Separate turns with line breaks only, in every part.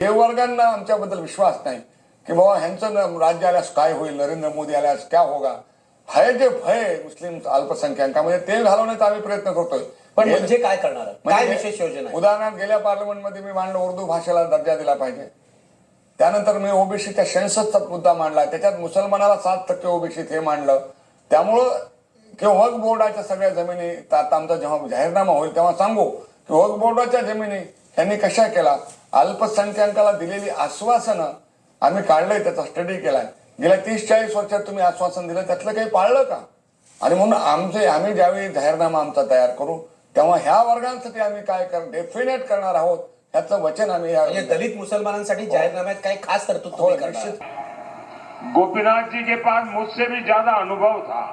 हे वर्गांना आमच्याबद्दल विश्वास नाही की बाबा ह्यांचं राज्य आल्यास काय होईल नरेंद्र मोदी आल्यास क्या होगा? हे जे भय मुस्लिम अल्पसंख्याकामध्ये ते घालवण्याचा आम्ही प्रयत्न करतोय.
पण म्हणजे काय करणार आहात? काय
म्हणजे
विशेष योजना
उदाहरणार्थ गेल्या पार्लमेंटमध्ये मी मांडलं उर्दू भाषेला दर्जा दिला पाहिजे. त्यानंतर मी ओबीसीच्या सेन्ससचा मुद्दा मांडला त्याच्यात मुसलमानाला सात टक्के ओबीसी हे मांडलं. त्यामुळं किंवा वक्फ बोर्डाच्या सगळ्या जमिनी आता आमचा जेव्हा जाहीरनामा होईल तेव्हा सांगू की वक्फ बोर्डाच्या जमिनी त्यांनी कशा केला? अल्पसंख्याकाला दिलेली आश्वासनं आम्ही काढलंय त्याचा स्टडी केलाय. गेल्या तीस चाळीस वर्षात तुम्ही आश्वासन दिलं त्यातलं काही पाळलं का? आणि म्हणून आमचे आम्ही ज्यावेळी जाहीरनामा आमचा तयार करू तेव्हा ह्या वर्गांसाठी आम्ही काय कर डेफिनेट करणार आहोत याचं वचन आम्ही या
म्हणजे दलित मुसलमानांसाठी जाहीरनाम्यात काही खास तरतूद
हो निश्चित?
गोपीनाथ जी के पास मुझसे भी ज्यादा अनुभव था.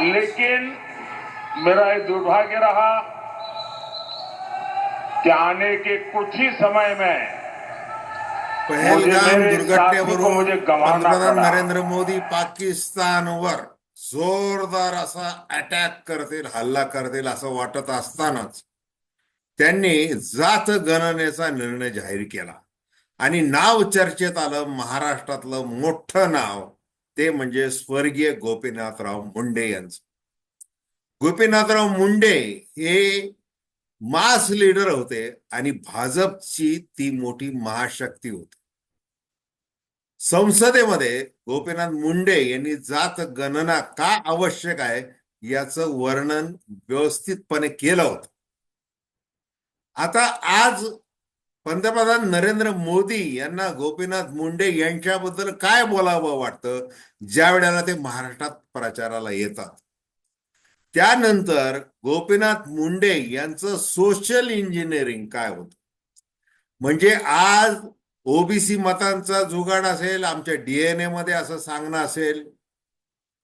लेकिन मेरा ये दुर्भाग्य रहा कि आने के कुछ ही समय में
पहलगाम दुर्घटनेवरून पंतप्रधान. नरेंद्र मोदी पाकिस्तानवर जोरदार असा अटॅक करतील हल्ला करतील असं वाटत असतानाच त्यांनी जात गणनेचा निर्णय जाहीर केला आणि नाव चर्चेत आलं महाराष्ट्रातलं मोठं नाव ते म्हणजे स्वर्गीय गोपीनाथराव मुंडे यांचं गोपीनाथराव मुंडे हे मास लीडर होते आणि भाजपची ती मोठी महाशक्ती होती. संसदेमध्ये गोपीनाथ मुंडे यांनी जात गणना का आवश्यक आहे याचं वर्णन व्यवस्थितपणे केलं होतं. आता आज पंतप्रधान नरेंद्र मोदी यांना गोपीनाथ मुंडे यांच्याबद्दल काय बोलावं वाटतं? ज्या वेळेला ते महाराष्ट्रात प्रचाराला येतात. त्यानंतर गोपीनाथ मुंडे यांचं सोशल इंजिनिअरिंग काय होतं? म्हणजे आज ओबीसी मतांचा जुगाड असेल आमच्या डीएनए मध्ये असं सांगणं असेल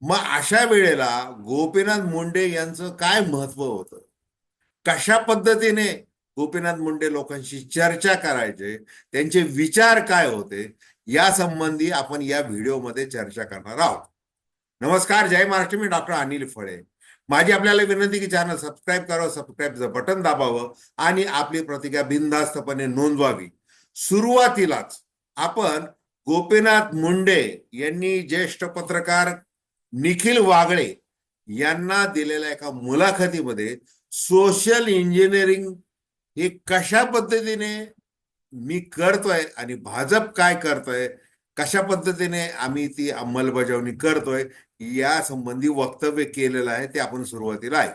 मग अशा वेळेला गोपीनाथ मुंडे यांचं काय महत्त्व होतं? कशा पद्धतीने गोपीनाथ मुंडे लोकांशी चर्चा करायचे त्यांचे विचार काय होते या संबंधी आपण या व्हिडिओमध्ये चर्चा करणार आहोत. नमस्कार जय महाराष्ट्र मी डॉक्टर अनिल फळे. माझी आपल्याला विनंती की चॅनल सबस्क्राईब करावं सबस्क्राईबचं बटन दाबावं आणि आपली प्रतिक्रिया बिनधास्तपणे नोंदवावी. सुरुवातीलाच आपण गोपीनाथ मुंडे यांनी ज्येष्ठ पत्रकार निखिल वागळे यांना दिलेल्या एका मुलाखतीमध्ये सोशल इंजिनिअरिंग हे कशा पद्धतीने मी करतोय आणि भाजप काय करतोय कशा पद्धतीने आम्ही ती अंमलबजावणी करतोय या संबंधी वक्तव्य केलेलं आहे ते आपण सुरुवातीला आहे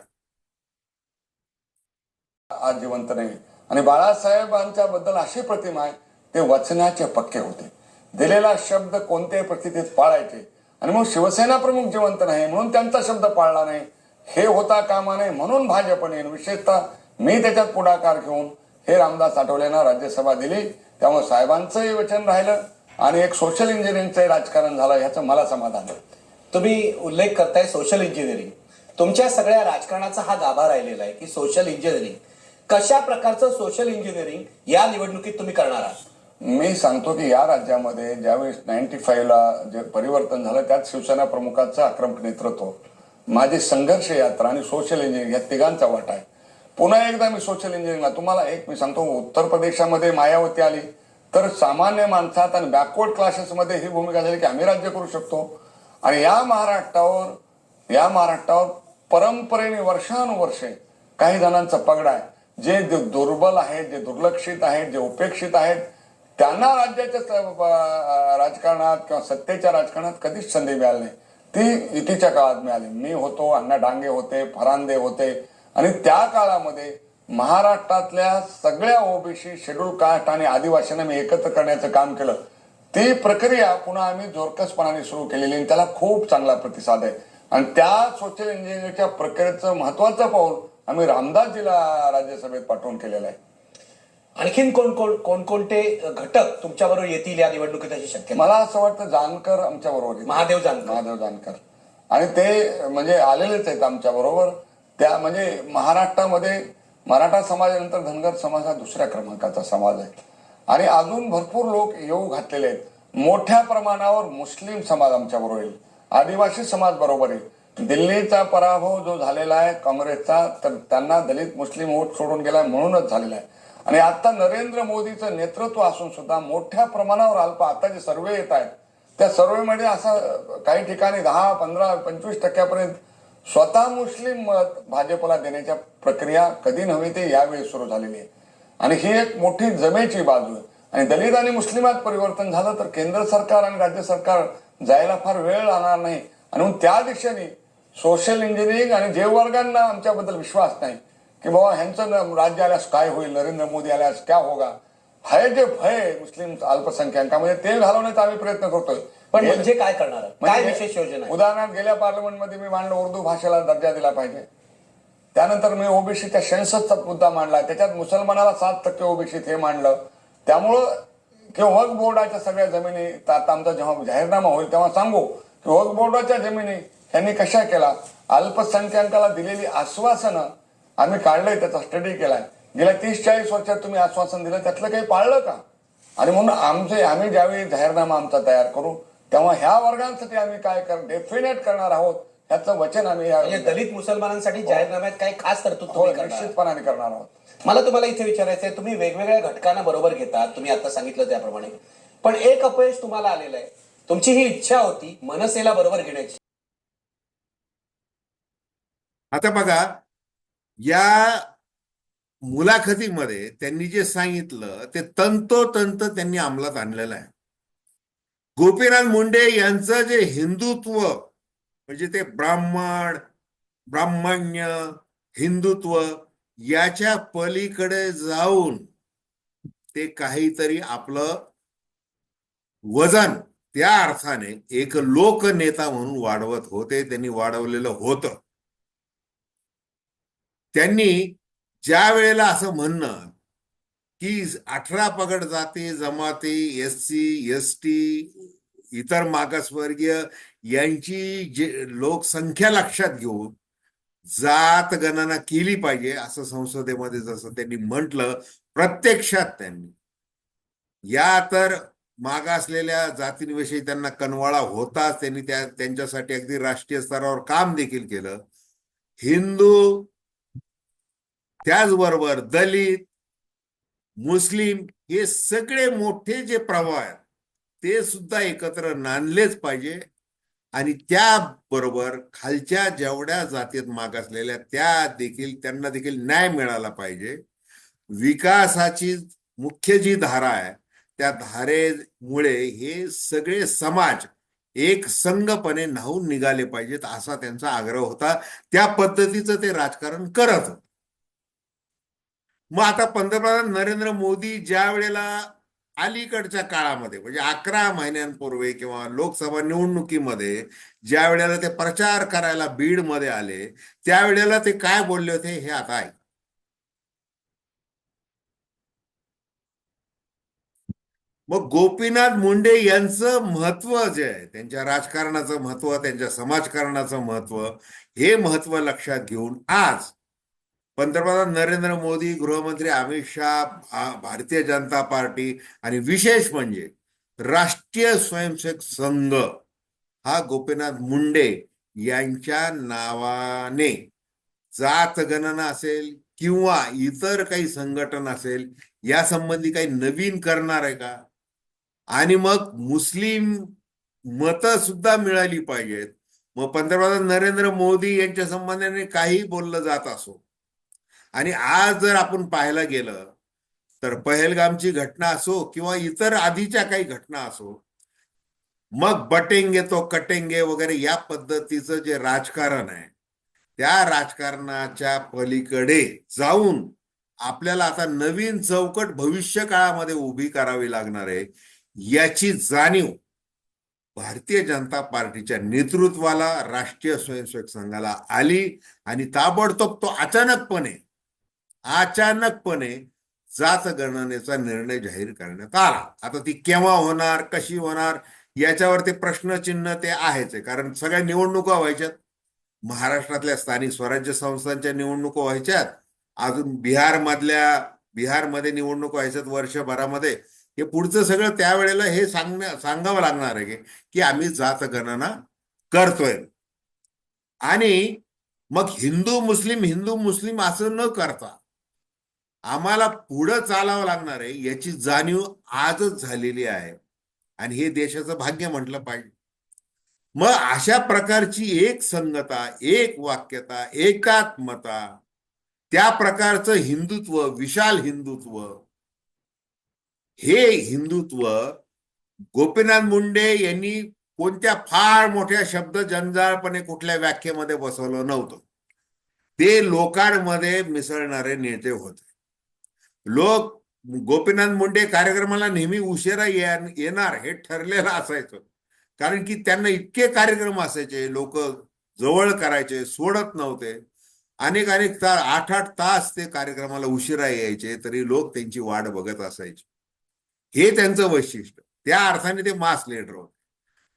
आज जिवंत नाही. आणि बाळासाहेबांच्या बद्दल अशी प्रतिमा आहे ते वचनाचे पक्के होते. दिलेला शब्द कोणत्याही परिस्थितीत पाळायचे. आणि मग शिवसेना प्रमुख जिवंत नाही म्हणून त्यांचा शब्द पाळला नाही. हे होता कामा नये म्हणून भाजपने विशेषतः मी त्याच्यात पुढाकार घेऊन हे रामदास आठवलेंना राज्यसभा दिली. त्यामुळे साहेबांचंही वचन राहिलं आणि एक सोशल इंजिनिअरिंगचंही राजकारण झालं ह्याचं मला समाधान आहे.
तुम्ही उल्लेख करताय सोशल इंजिनिअरिंग तुमच्या सगळ्या राजकारणाचा हा गाभा राहिलेला आहे की सोशल इंजिनिअरिंग कशा प्रकारचं सोशल इंजिनिअरिंग या निवडणुकीत तुम्ही करणार आहात?
मी सांगतो की या राज्यामध्ये ज्यावेळेस नाईन्टी फाईव्हला जे परिवर्तन झालं त्यात शिवसेना प्रमुखाचं आक्रमक नेतृत्व माझी संघर्ष यात्रा आणि सोशल इंजिनिअरिंग या तिघांचा वाटा आहे. पुन्हा एकदा मी सोशल इंजिनिअरिंगला तुम्हाला एक मी सांगतो उत्तर प्रदेशामध्ये मायावती आली तर सामान्य माणसात आणि बॅकवर्ड क्लासेसमध्ये ही भूमिका झाली की आम्ही राज्य करू शकतो. आणि या महाराष्ट्रावर या महाराष्ट्रावर परंपरेने वर्षानुवर्षे काही जणांचा पगडा आहे. जे जे दुर्बल आहेत जे दुर्लक्षित आहेत जे उपेक्षित आहेत त्यांना राज्याच्या राजकारणात किंवा सत्तेच्या राजकारणात कधीच संधी मिळाली नाही. ती युतीच्या काळात मिळाली. मी होतो अण्णा डांगे होते फरांदे होते. आणि त्या काळामध्ये महाराष्ट्रातल्या सगळ्या ओबीसी शेड्यूल कास्ट आणि आदिवासींना मी एकत्र करण्याचं काम केलं. ती प्रक्रिया पुन्हा आम्ही जोरकसपणाने सुरू केलेली आणि त्याला खूप चांगला प्रतिसाद आहे. आणि त्या सोशल इंजिनिअरिंगच्या प्रक्रियेचं महत्वाचं पाऊल आम्ही रामदासजीला राज्यसभेत पाठवून केलेलं आहे.
आणखीन कोण कोण कोणकोणते घटक तुमच्याबरोबर येतील या निवडणुकीत अशी शक्यता?
मला असं वाटतं जानकर आमच्या बरोबर
महादेव जानकर.
महादेव जानकर. आणि ते म्हणजे आलेलेच आहेत आमच्या बरोबर. त्या म्हणजे महाराष्ट्रामध्ये मराठा समाजानंतर धनगर समाज हा दुसऱ्या क्रमांकाचा समाज आहे. आणि अजून भरपूर लोक येऊ घातलेले आहेत. मोठ्या प्रमाणावर मुस्लिम समाज आमच्या बरोबर येईल. आदिवासी समाज बरोबर येईल. दिल्लीचा पराभव जो झालेला आहे काँग्रेसचा तर त्यांना दलित मुस्लिम वोट सोडून गेला म्हणूनच झालेला आहे. आणि आता नरेंद्र मोदीचं नेतृत्व असून सुद्धा मोठ्या प्रमाणावर अल्प आता जे सर्वे येत आहेत त्या सर्वेमध्ये असं काही ठिकाणी दहा पंधरा पंचवीस टक्क्यापर्यंत स्वतः मुस्लिम मत भाजपला देण्याच्या प्रक्रिया कधी नव्हे ते यावेळी सुरू झालेली आहे. आणि ही एक मोठी जमेची बाजू आहे. आणि दलित आणि मुस्लिमात परिवर्तन झालं तर केंद्र सरकार आणि राज्य सरकार जायला फार वेळ लागणार नाही. आणि म्हणून त्या दिशेने सोशल इंजिनिअरिंग आणि जे वर्गांना आमच्याबद्दल विश्वास नाही की बाबा ह्यांचं राज्य आल्यास काय होईल नरेंद्र मोदी आल्यास क्या होगा? हे जे भय मुस्लिम अल्पसंख्याकामध्ये ते घालवण्याचा आम्ही प्रयत्न करतोय.
पण म्हणजे काय करणार? आहात? काय
म्हणजे
विशेष योजना
उदाहरणार्थ गेल्या पार्लमेंटमध्ये मी मांडलं उर्दू भाषेला दर्जा दिला पाहिजे. त्यानंतर मी ओबीसीच्या सेन्ससचा मुद्दा मांडला. त्याच्यात मुसलमानाला सात टक्के ओबीसीत हे मांडलं. त्यामुळं किंवा वक्फ बोर्डाच्या सगळ्या जमिनी आता आमचा जेव्हा जाहीरनामा होईल तेव्हा सांगू की वक्फ बोर्डाच्या जमिनी त्यांनी कशा केला? अल्पसंख्याकाला दिलेली आश्वासनं आम्ही काढलंय त्याचा स्टडी केलाय. गेल्या तीस चाळीस वर्षात तुम्ही आश्वासन दिलं त्यातलं काही पाळलं का? आणि म्हणून आमचे आम्ही ज्यावेळी जाहीरनामा आमचा तयार करू तेव्हा ह्या वर्गांसाठी आम्ही काय कर डेफिनेट करणार आहोत? ह्याचं वचन आम्ही या-
म्हणजे दलित मुसलमानांसाठी जाहीरनाम्यात काही खास तरतूद
हो
तुम्ही करणार. आहात?
निश्चितपणाने करणार आहोत.
मला तुम्हाला इथे विचारायचं आहे तुम्ही वेगवेगळ्या घटकांना बरोबर घेतात तुम्ही आता सांगितलं त्याप्रमाणे. पण एक अपयश तुम्हाला आलेलं आहे. तुमची ही इच्छा होती मनसेला बरोबर घेण्याची.
आता बघा या मुलाखतीमध्ये त्यांनी जे सांगितलं ते तंतोतंत त्यांनी अंमलात आणलेलं आहे. गोपीनाथ मुंडे यांचं जे हिंदुत्व म्हणजे ते ब्राह्मण ब्राह्मण्य हिंदुत्व याच्या पलीकडे जाऊन ते काहीतरी आपलं वजन त्या अर्थाने एक लोकनेता म्हणून वाढवत होते त्यांनी वाढवलेलं होतं. त्यांनी ज्या वेळेला असं म्हणणं की अठरा पगड जाती जमाती एस सी एस टी इतर मागासवर्गीय यांची जे लोकसंख्या लक्षात घेऊन जात गणना केली पाहिजे असं संसदेमध्ये जसं त्यांनी म्हटलं प्रत्यक्षात त्यांनी. या तर मागासलेल्या जातींविषयी त्यांना कनवाळा होताच त्यांनी त्या त्यांच्यासाठी अगदी राष्ट्रीय स्तरावर काम देखील केलं. हिंदू त्याचबरोबर दलित मुस्लिम हे सगळे मोठे जे प्रभाव आहेत ते सुद्धा एकत्र नांदलेच पाहिजे. आणि त्याबरोबर खालच्या जेवढ्या जातीत मागासलेल्या त्या देखील त्यांना देखील न्याय मिळाला पाहिजे. विकासाची मुख्य जी धारा आहे त्या धारेमुळे हे सगळे समाज एक संघपणे न्हावून निघाले पाहिजेत असा त्यांचा आग्रह होता. त्या पद्धतीचं ते राजकारण करत होत. मग आता पंतप्रधान नरेंद्र मोदी ज्या वेळेला अलीकडच्या काळामध्ये म्हणजे अकरा महिन्यांपूर्वी किंवा लोकसभा निवडणुकीमध्ये ज्या वेळेला ते प्रचार करायला बीडमध्ये आले त्यावेळेला ते काय बोलले होते हे आता आहे मग गोपीनाथ मुंडे यांचं महत्त्व जे आहे त्यांच्या राजकारणाचं महत्त्व त्यांच्या समाजकारणाचं महत्त्व हे महत्त्व लक्षात घेऊन आज पंतप्रधान नरेंद्र मोदी गृहमंत्री अमित शहा भारतीय जनता पार्टी आणि विशेष म्हणजे राष्ट्रीय स्वयंसेवक संघ हा गोपीनाथ मुंडे यांच्या नावाने जात गणना असेल किंवा इतर काही संघटन असेल या संबंधी काही नवीन करणार आहे का? आणि मग मुस्लिम मतं सुद्धा मिळाली पाहिजेत. मग पंतप्रधान नरेंद्र मोदी यांच्या संबंधाने काही बोललं जात असो आणि आज जर आपण पाहायला गेलं तर पहलगामची घटना असो किंवा इतर आधीच्या काही घटना असो मग बटेंगे तो कटेंगे वगैरे या पद्धतीचं जे राजकारण आहे त्या राजकारणाच्या पलीकडे जाऊन आपल्याला आता नवीन चौकट भविष्य काळामध्ये उभी करावी लागणार आहे याची जाणीव भारतीय जनता पार्टीच्या नेतृत्वाला राष्ट्रीय स्वयंसेवक संघाला आली आणि ताबडतोब तो अचानकपणे अचानकपणे जात गणनेचा निर्णय जाहीर करण्यात आला. आता ती केव्हा होणार कशी होणार याच्यावर ते प्रश्नचिन्ह ते आहेच आहे. कारण सगळ्या निवडणुका व्हायच्यात. महाराष्ट्रातल्या स्थानिक स्वराज्य संस्थांच्या निवडणुका व्हायच्यात. अजून बिहारमधल्या बिहारमध्ये निवडणुका व्हायच्यात वर्षभरामध्ये. हे पुढचं सगळं त्यावेळेला हे सांगण्या सांगावं लागणार आहे की आम्ही जात गणना करतोय. आणि मग हिंदू मुस्लिम हिंदू मुस्लिम असं न करता आम्हाला पुढं चालावं लागणार आहे याची जाणीव आजच झालेली आहे. आणि हे देशाचं भाग्य म्हटलं पाहिजे. मग अशा प्रकारची एक संगता एक वाक्यता एकात्मता त्या प्रकारचं हिंदुत्व विशाल हिंदुत्व हे हिंदुत्व गोपीनाथ मुंडे यांनी कोणत्या फार मोठ्या शब्द जंजाळपणे कुठल्या व्याख्येमध्ये बसवलं नव्हतं. ते लोकांमध्ये मिसळणारे नेते होते. लोक गोपीनाथ मुंडे कार्यक्रमाला नेहमी उशिरा येणार हे ठरलेलं असायचं. कारण की त्यांना इतके कार्यक्रम असायचे लोक जवळ करायचे सोडत नव्हते. अनेक अनेक तास आठ आठ तास ते कार्यक्रमाला उशिरा यायचे तरी लोक त्यांची वाट बघत असायचे. हे त्यांचं वैशिष्ट्य. त्या अर्थाने ते मास लीडर होते.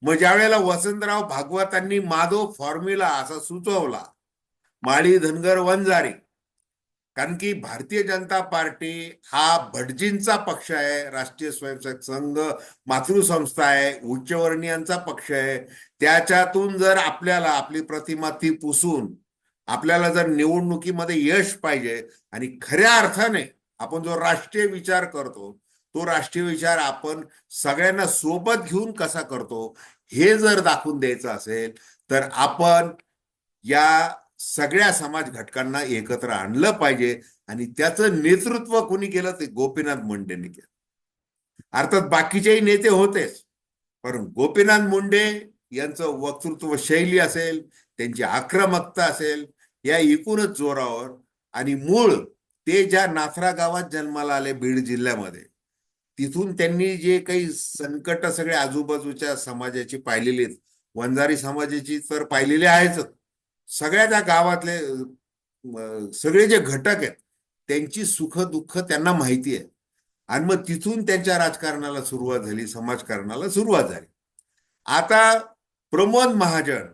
मग ज्यावेळेला वसंतराव भागवतांनी माधव फॉर्म्युला असा सुचवला माळी धनगर वंजारी कारण की भारतीय जनता पार्टी हा भटजींचा पक्ष आहे राष्ट्रीय स्वयंसेवक संघ मातृसंस्था आहे उच्चवर्णीयांचा पक्ष आहे. त्याच्यातून जर आपल्याला आपली प्रतिमा ती पुसून आपल्याला जर निवडणुकीमध्ये यश पाहिजे आणि खऱ्या अर्थाने आपण जो राष्ट्रीय विचार करतो तो राष्ट्रीय विचार आपण सगळ्यांना सोबत घेऊन कसा करतो हे जर दाखवून द्यायचं असेल तर आपण या सगळ्या समाज घटकांना एकत्र आणलं पाहिजे आणि त्याचं नेतृत्व कोणी केलं ते गोपीनाथ मुंडेंनी केलं. अर्थात बाकीचेही नेते होतेच पण गोपीनाथ मुंडे यांचं वक्तृत्व शैली असेल त्यांची आक्रमकता असेल या एकूणच जोरावर आणि मूळ ते ज्या नाथरा गावात जन्माला आले बीड जिल्ह्यामध्ये तिथून त्यांनी जे काही संकट सगळे आजूबाजूच्या समाजाची पाहिलेली आहेत वंजारी समाजाची तर पाहिलेली आहेच. सगळ्या त्या गावातले सगळे जे घटक आहेत त्यांची सुख दुःख त्यांना माहिती आहे. आणि मग तिथून त्यांच्या राजकारणाला सुरुवात झाली समाजकारणाला सुरुवात झाली. आता प्रमोद महाजन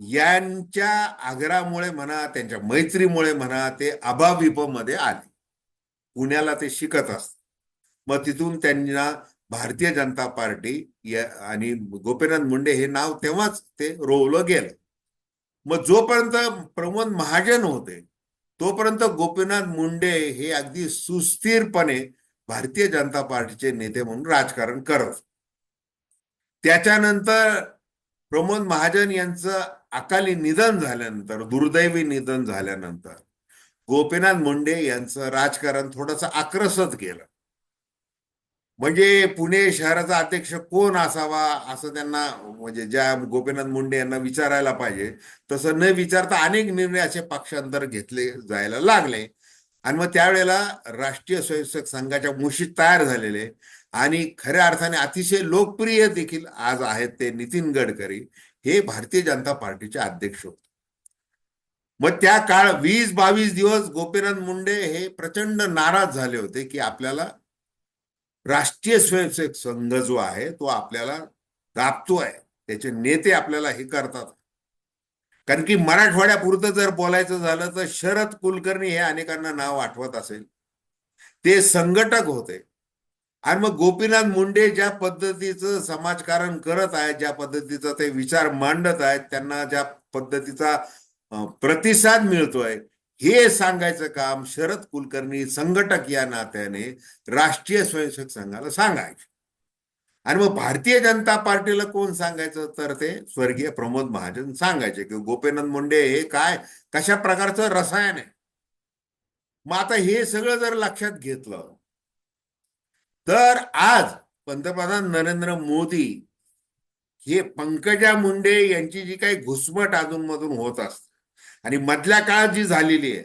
यांच्या आग्रामुळे म्हणा त्यांच्या मैत्रीमुळे म्हणा ते अभाविपमध्ये आले. पुण्याला ते शिकत असत मग तिथून त्यांना भारतीय जनता पार्टी या आणि गोपीनाथ मुंडे हे नाव तेव्हाच ते रोवलं गेलं. मग जोपर्यंत प्रमोद महाजन होते तोपर्यंत गोपीनाथ मुंडे हे अगदी सुस्थिरपणे भारतीय जनता पार्टीचे नेते म्हणून राजकारण करत. त्याच्यानंतर प्रमोद महाजन यांचं अकाली निधन झाल्यानंतर दुर्दैवी निधन झाल्यानंतर गोपीनाथ मुंडे यांचं राजकारण थोडंसं आक्रसत गेलं. म्हणजे पुणे शहराचा अध्यक्ष कोण असावा असं त्यांना म्हणजे ज्या गोपीनाथ मुंडे यांना विचारायला पाहिजे तसं न विचारता अनेक निर्णय असे पक्षांतर घेतले जायला लागले. आणि मग त्यावेळेला राष्ट्रीय स्वयंसेवक संघाच्या मुशीत तयार झालेले. आणि खऱ्या अर्थाने अतिशय लोकप्रिय देखील आज आहेत ते नितीन गडकरी. हे भारतीय जनता पार्टीचे अध्यक्ष होते. मग त्या काळ वीस बावीस दिवस गोपीनाथ मुंडे हे प्रचंड नाराज झाले होते की आपल्याला राष्ट्रीय स्वयंसेवक संघ जो आहे तो आपल्याला दाबतो आहे त्याचे नेते आपल्याला हे करतात. कारण की मराठवाड्यापुरतं जर बोलायचं झालं तर शरद कुलकर्णी हे अनेकांना नाव आठवत असेल. ते संघटक होते. आणि मग गोपीनाथ मुंडे ज्या पद्धतीचं समाजकारण करत आहेत ज्या पद्धतीचा ते विचार मांडत आहेत त्यांना ज्या पद्धतीचा प्रतिसाद मिळतोय हे सांगायचं काम शरद कुलकर्णी संघटक या नात्याने राष्ट्रीय स्वयंसेवक संघाला सांगायचे. आणि मग भारतीय जनता पार्टीला कोण सांगायचं? तर ते स्वर्गीय प्रमोद महाजन सांगायचे की गोपीनाथ मुंडे हे काय? कशा प्रकारचं रसायन आहे? मग आता हे सगळं जर लक्षात घेतलं तर आज पंतप्रधान नरेंद्र मोदी हे पंकजा मुंडे यांची जी काही घुसमट अधूनमधून होत असते आणि मधल्या काळात जी झालेली आहे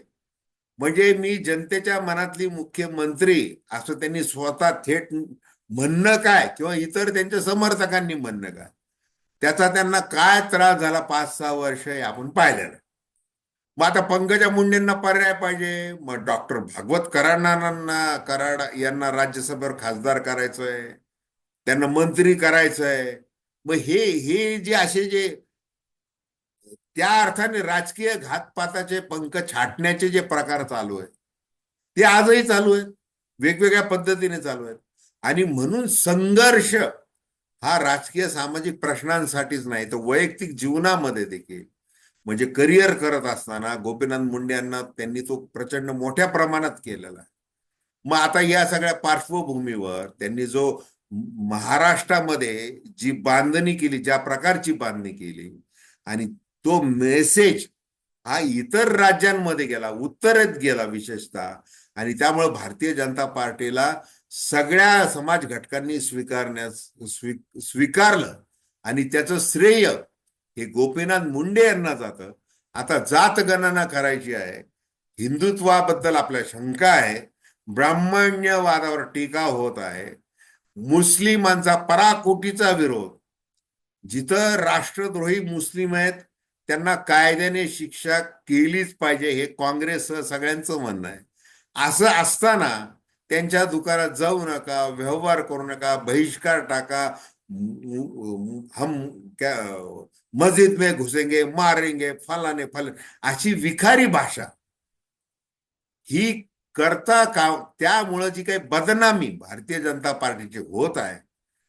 म्हणजे मी जनतेच्या मनातली मुख्यमंत्री असं त्यांनी स्वतः थेट म्हणणं काय किंवा इतर त्यांच्या समर्थकांनी म्हणणं काय त्याचा त्यांना काय त्रास झाला पाच सहा वर्ष हे आपण पाहिलेलं मग आता पंकजा मुंडेंना पर्याय पाहिजे मग डॉक्टर भागवत कराडांना कराड यांना राज्यसभेवर खासदार करायचंय त्यांना मंत्री करायचंय. मग हे हे जे असे जे त्या अर्थाने राजकीय घातपाताचे पंख छाटण्याचे जे प्रकार चालू आहेत ते आजही चालू आहेत. वेगवेगळ्या पद्धतीने चालू आहेत. आणि म्हणून संघर्ष हा राजकीय सामाजिक प्रश्नांसाठीच नाही तर वैयक्तिक जीवनामध्ये देखील. म्हणजे करिअर करत असताना गोपीनाथ मुंडे यांना त्यांनी तो प्रचंड मोठ्या प्रमाणात केलेला आहे. मग आता या सगळ्या पार्श्वभूमीवर त्यांनी जो महाराष्ट्रामध्ये जी बांधणी केली ज्या प्रकारची बांधणी केली आणि तो मेसेज हा इतर राज्यांमध्ये गेला उत्तरेत गेला विशेषतः. आणि त्यामुळे भारतीय जनता पार्टीला सगळ्या समाज घटकांनी स्वीकारण्यास स्वी स्वीकारलं. आणि त्याचं श्रेय हे गोपीनाथ मुंडे यांना जातं. आता जात गणना करायची आहे. हिंदुत्वाबद्दल आपल्या शंका आहे. ब्राह्मण्यवादावर टीका होत आहे. मुस्लिमांचा पराकोटीचा विरोध. जिथं राष्ट्रद्रोही मुस्लिम आहेत त्यांना कायद्याने शिक्षा केलीच पाहिजे हे काँग्रेस सगळ्यांचं म्हणणं आहे. असं असताना त्यांच्या दुकानात जाऊ नका व्यवहार करू नका बहिष्कार टाका हम क्या मस्जिद में घुसेंगे मारेंगे फलाने फल अशी विखारी भाषा. ही करता का त्यामुळं जी काही बदनामी भारतीय जनता पार्टीची होत आहे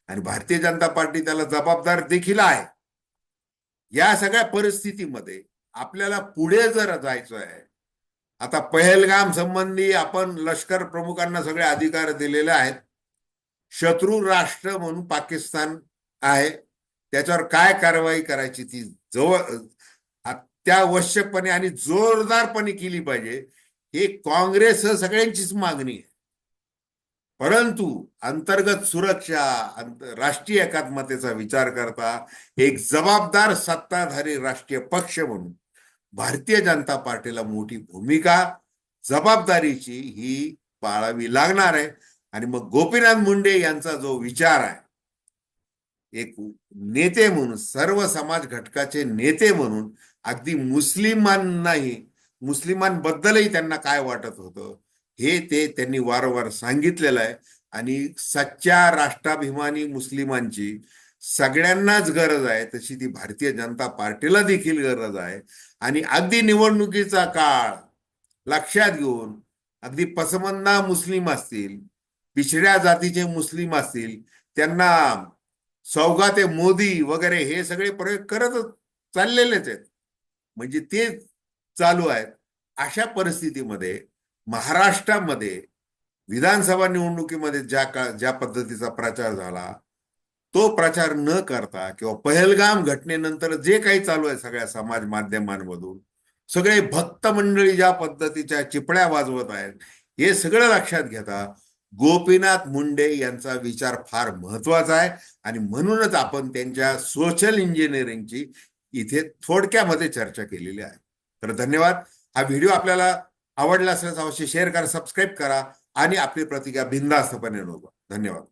आणि भारतीय जनता पार्टी त्याला जबाबदार देखील आहे. या सगळ्या परिस्थितीमध्ये आपल्याला पुढे जर जायचं आहे आता पहलगाम संबंधी आपण लष्कर प्रमुखांना सगळे अधिकार दिलेले आहेत. शत्रू राष्ट्र म्हणून पाकिस्तान आहे. त्याच्यावर काय कारवाई करायची ती जवळ अत्यावश्यकपणे आणि जोरदारपणे केली पाहिजे. हे काँग्रेस सगळ्यांचीच मागणी आहे. परंतु अंतर्गत सुरक्षा अंत- राष्ट्रीय एकात्मतेचा विचार करता एक जबाबदार सत्ताधारी राष्ट्रीय पक्ष म्हणून भारतीय जनता पार्टीला मोठी भूमिका जबाबदारीची ही पाळावी लागणार आहे. आणि मग गोपीनाथ मुंडे यांचा जो विचार आहे एक नेते म्हणून सर्व समाज घटकाचे नेते म्हणून अगदी मुस्लिमांनाही मुस्लिमांबद्दलही त्यांना काय वाटत होतं? हे ते त्यांनी वारंवार सांगितलेलं आहे. आणि सच्च्या राष्ट्राभिमानी मुस्लिमांची सगळ्यांनाच गरज आहे. तशी ती भारतीय जनता पार्टीला देखील गरज आहे. आणि अगदी निवडणुकीचा काळ लक्षात घेऊन अगदी पसमंदा मुस्लिम असतील पिछड्या जातीचे मुस्लिम असतील त्यांना सौगाते मोदी वगैरे हे सगळे प्रयोग करत चाललेलेच आहेत. म्हणजे ते चालू आहेत. अशा परिस्थितीमध्ये महाराष्ट्रामध्ये विधानसभा निवडणुकीमध्ये ज्या का ज्या पद्धतीचा प्रचार झाला तो प्रचार न करता किंवा पहलगाम घटनेनंतर जे काही चालू आहे सगळ्या समाज माध्यमांमधून सगळे भक्त मंडळी ज्या पद्धतीच्या चिपड्या वाजवत आहेत हे सगळं लक्षात घेता गोपीनाथ मुंडे यांचा विचार फार महत्त्वाचा आहे आणि म्हणूनच आपण त्यांच्या सोशल इंजिनिअरिंगची इथे थोडक्यामध्ये चर्चा केलेली आहे. तर धन्यवाद. हा व्हिडिओ आपल्याला आवडला असल्यास अवश्य शेअर करा सबस्क्राईब करा आणि आपली प्रतिक्रिया बिंदास्तपणे नोंदवा धन्यवाद.